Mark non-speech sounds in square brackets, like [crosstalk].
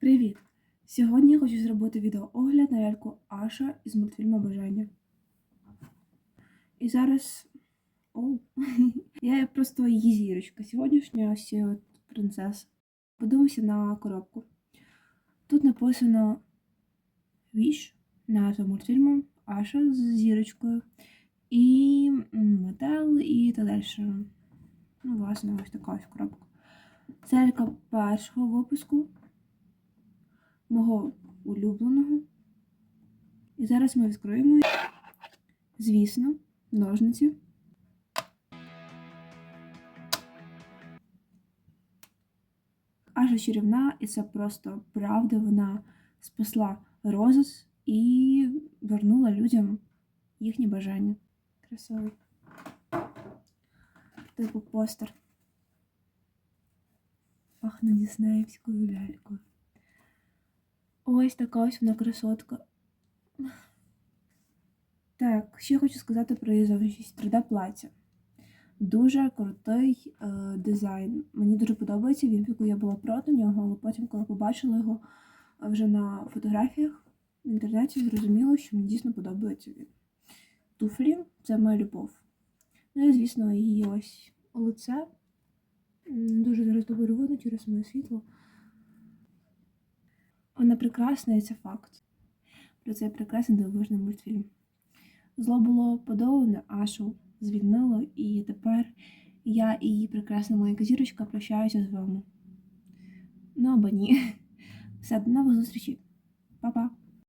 Привіт! Сьогодні я хочу зробити відеоогляд на ляльку Аша із мультфільму Бажання. І зараз. Оу. [laughs] Я просто її зірочка. Сьогоднішня ось от принцеса. Подивимося на коробку. Тут написано Віш, назва мультфільму Аша з зірочкою. І метал, і так далі. Ну, власне, ось така ось коробка. Це лялька першого випуску мого улюбленого. І зараз ми відкриємо, звісно, ножниці. Аша чарівна, і це просто правда. Вона спасла розис і вернула людям їхні бажання. Красивий. Типу постер. Пахне діснеївською лялькою. Ось така ось вона красотка. Так, ще хочу сказати про її зовнішність 3D плаття. Дуже крутий е, дизайн. Мені дуже подобається. Він піку я була проти нього, але потім, коли побачила його вже на фотографіях в інтернеті, зрозуміло, що мені дійсно подобається він. Туфлі це моя любов. Ну і, звісно, її ось лице. Дуже зараз добре видно через моє світло. Вона прекрасна, і це факт. Про цей прекрасний дивовижний мультфільм. Зло було подолане, Ашу звільнило, і тепер я і її прекрасна маленька зірочка прощаюся з вами. Ну або ні. [laughs] Все, до нових зустрічей. Па-па!